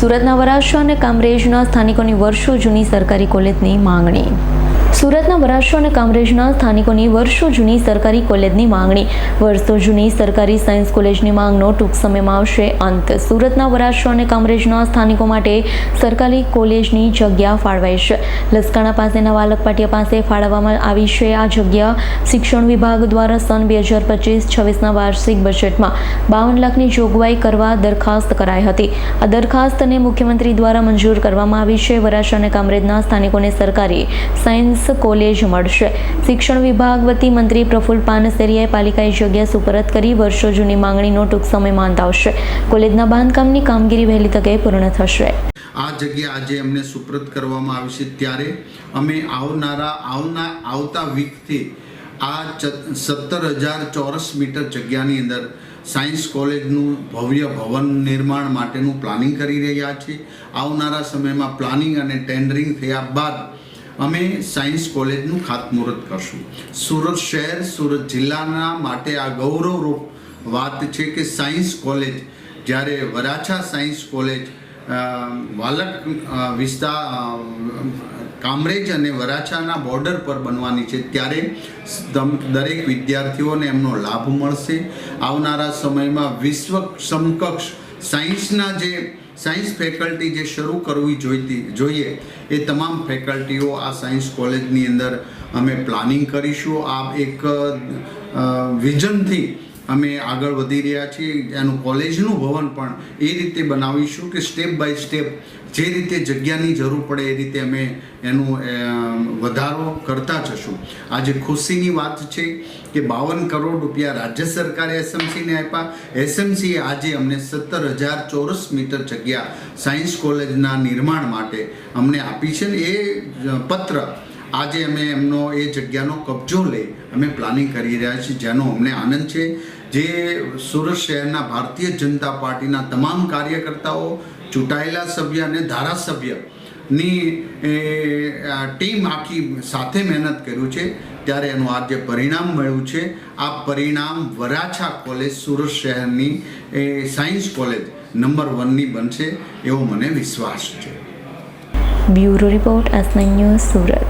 સુરતના વરાછા અને કામરેજના સ્થાનિકોની વર્ષો જૂની સરકારી કોલેજની માંગણી. સુરતના વરાછા અને કામરેજના સ્થાનિકોની વર્ષો જૂની સરકારી કોલેજની માંગણી. વર્ષો જૂની સરકારી સાયન્સ કોલેજની માંગનો ટૂંક સમયમાં આવશે અંત. સુરતના વરાછા અને કામરેજના સ્થાનિકો માટે સરકારી કોલેજની જગ્યા ફાળવાઈ છે લસકાણા પાસેના વાલકપાટિયા પાસે ફાળવવામાં આવી છે આ જગ્યા. શિક્ષણ વિભાગ દ્વારા સન બે હજાર પચીસ છવ્વીસના વાર્ષિક બજેટમાં બાવન લાખની જોગવાઈ કરવા દરખાસ્ત કરાઈ હતી. આ દરખાસ્તને મુખ્યમંત્રી દ્વારા મંજૂર કરવામાં આવી છે. વરાછા અને કામરેજના સ્થાનિકોને સરકારી સાયન્સ કોલેજ મળશે. શિક્ષણ વિભાગ વતી મંત્રી પ્રફુલ પાનસેરિયાએ પાલિકાએ જગ્યા સુપરત કરી વર્ષો જૂની માંગણીનો ટૂંક સમયમાં અંત આવશે કોલેજના બાંધકામની કામગીરી વહેલી તકે પૂર્ણ થશે. આ જગ્યા આજે અમને સુપ્રત કરવામાં આવી ત્યારે અમે આવનારા, આવના, આવતા વીકથી આ સત્તર હજાર ચોરસ મીટર જગ્યાની અંદર સાયન્સ કોલેજનું ભવ્ય ભવન નિર્માણ માટેનું પ્લાનિંગ કરી રહ્યા છીએ. આવનારા સમયમાં પ્લાનિંગ અને ટેન્ડરિંગ થયા બાદ અમે સાયન્સ કોલેજનું ખાતમુહૂર્ત કરશું. સુરત શહેર, સુરત જિલ્લાના માટે આ ગૌરવરૂપ વાત છે કે સાયન્સ કોલેજ, જ્યારે વરાછા સાયન્સ કોલેજ વાલક વિસ્તાર કામરેજ અને વરાછાના બોર્ડર પર બનવાની છે, ત્યારે દરેક વિદ્યાર્થીઓને એમનો લાભ મળશે. આવનારા સમયમાં વિશ્વ સમકક્ષ સાયન્સના જે સાયન્સ ફેકલ્ટી જે શરૂ કરવી જોઈતી જોઈએ એ તમામ ફેકલ્ટીઓ આ સાયન્સ કોલેજની અંદર અમે પ્લાનિંગ કરીશું. આ એક વિઝનથી અમે આગળ વધી રહ્યા છીએ, એનું કોલેજનું ભવન પણ એ રીતે બનાવીશું કે સ્ટેપ બાય સ્ટેપ જે રીતે જગ્યાની જરૂર પડે એ રીતે અમે એનું વધારો કરતા જશું. આજે ખુશીની વાત છે કે બાવન કરોડ રૂપિયા રાજ્ય સરકારે એસએમસીને આપ્યા. એસએમસીએ આજે અમને સત્તર હજાર ચોરસ મીટર જગ્યા સાયન્સ કોલેજના નિર્માણ માટે અમને આપી છે ને એ પત્ર આજે અમે એમનો એ જગ્યાનો કબજો લઈ અમે પ્લાનિંગ કરી રહ્યા છીએ, જેનો અમને આનંદ છે. જે સુરત શહેરના ભારતીય જનતા પાર્ટીના તમામ કાર્યકર્તાઓ, ચૂંટાયેલા સભ્ય અને ધારાસભ્યની ટીમ આખી સાથે મહેનત કર્યું છે. ત્યારે એનું આજે પરિણામ મળ્યું છે. આ પરિણામ વરાછા કોલેજ, સુરત શહેરની, એ, સાયન્સ કોલેજ નંબર વનની બનશે એવો મને વિશ્વાસ છે. Bureau report news Surat.